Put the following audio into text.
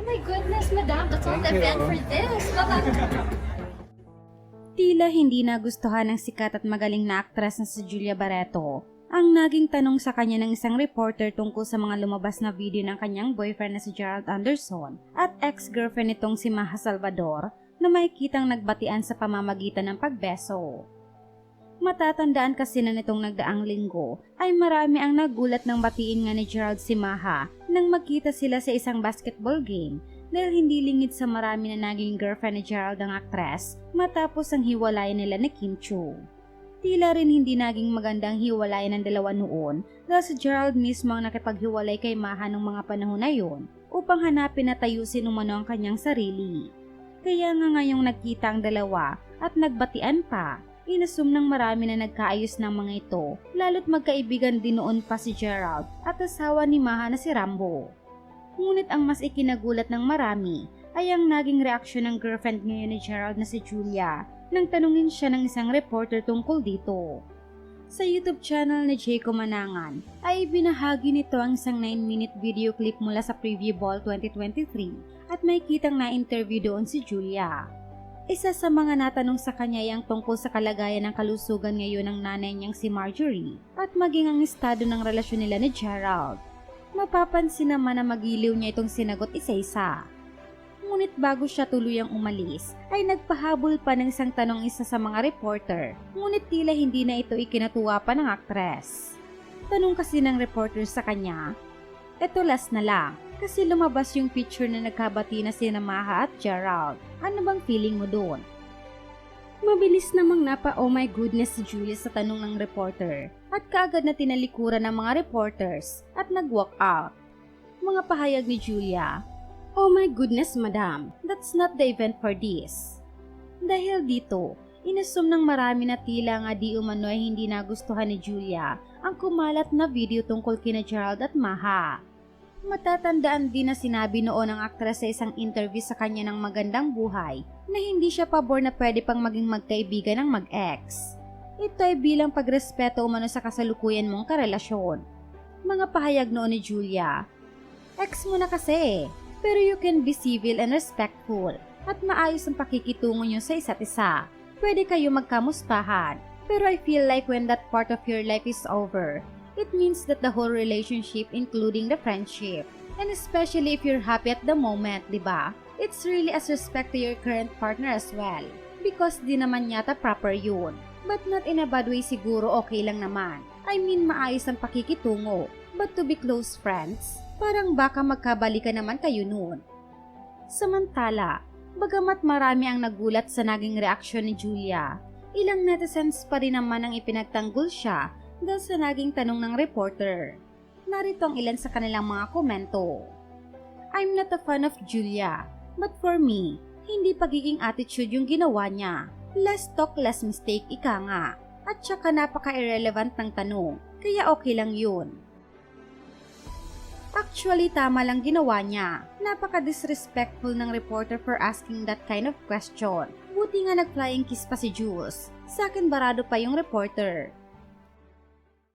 Oh my goodness, madam, that's all the event for this. Tila hindi nagustuhan ng sikat at magaling na aktres na si Julia Barreto ang naging tanong sa kanya ng isang reporter tungkol sa mga lumabas na video ng kanyang boyfriend na si Gerald Anderson at ex-girlfriend nitong si Maha Salvador na may kitang nagbatian sa pamamagitan ng pagbeso. Matatandaan kasi na nitong nagdaang linggo ay marami ang nagulat ng batiin nga ni Gerald si Maha nang magkita sila sa isang basketball game dahil hindi lingid sa marami na naging girlfriend ni Gerald ang aktres matapos ang hiwalayan nila ni Kim Chu. Tila rin hindi naging magandang hiwalayan ng dalawa noon dahil si Gerald mismo ang nakipaghiwalay kay Maha ng mga panahon na yon upang hanapin at ayusin umano ang kanyang sarili. Kaya nga ngayong nagkita ang dalawa at nagbatian pa, inasum ng marami na nagkaayos ng mga ito lalo't magkaibigan din noon pa si Gerald at asawa ni Maha na si Rambo. Ngunit ang mas ikinagulat ng marami ay ang naging reaksyon ng girlfriend ngayon ni Gerald na si Julia nang tanungin siya ng isang reporter tungkol dito. Sa YouTube channel ni Jayco Manangan ay binahagi nito ang isang 9-minute video clip mula sa Preview Ball 2023 at may kitang na-interview doon si Julia. Isa sa mga natanong sa kanya ay ang tungkol sa kalagayan ng kalusugan ngayon ng nanay niyang si Marjorie at maging ang estado ng relasyon nila ni Gerald. Mapapansin naman na magiliw niya itong sinagot isa-isa. Ngunit bago siya tuluyang umalis, ay nagpahabol pa ng isang tanong isa sa mga reporter, ngunit tila hindi na ito ikinatuwa pa ng aktres. Tanong kasi ng reporter sa kanya, Eto last na lang, kasi lumabas yung picture na nagkabati na si Maha at Gerald. Ano bang feeling mo doon? Mabilis namang napa oh my goodness si Julia sa tanong ng reporter at kaagad na tinalikuran ng mga reporters at nag-walk out. Mga pahayag ni Julia, Oh my goodness madam, that's not the event for this. Dahil dito, inasum ng marami na tila nga di umano ay hindi nagustuhan ni Julia ang kumalat na video tungkol kina Gerald at Maha. Matatandaan din na sinabi noon ng aktres sa isang interview sa kanya ng magandang buhay na hindi siya pabor na pwede pang maging magkaibigan ng mag-ex. Ito ay bilang pagrespeto umano sa kasalukuyan mong karelasyon. Mga pahayag noon ni Julia, Ex mo na kasi, pero you can be civil and respectful at maayos ang pakikitungo nyo sa isa't isa. Pwede kayo magkamustahan, pero I feel like when that part of your life is over, it means that the whole relationship including the friendship. And especially if you're happy at the moment, di ba? It's really as respect to your current partner as well. Because di naman yata proper yun. But not in a bad way siguro okay lang naman. I mean maayos ang pakikitungo. But to be close friends, parang baka magkabalikan naman kayo noon. Samantala, bagamat marami ang nagulat sa naging reaksyon ni Julia, ilang netizens pa rin naman ang ipinagtanggol siya dahil sa naging tanong ng reporter. Narito ang ilan sa kanilang mga komento. I'm not a fan of Julia, but for me, hindi pagiging attitude yung ginawa niya. Less talk, less mistake, ika nga. At saka napaka-irrelevant ng tanong, kaya okay lang yun. Actually, tama lang ginawa niya. Napaka-disrespectful ng reporter for asking that kind of question. Buti nga nag-flying kiss pa si Jules. Sa akin barado pa yung reporter.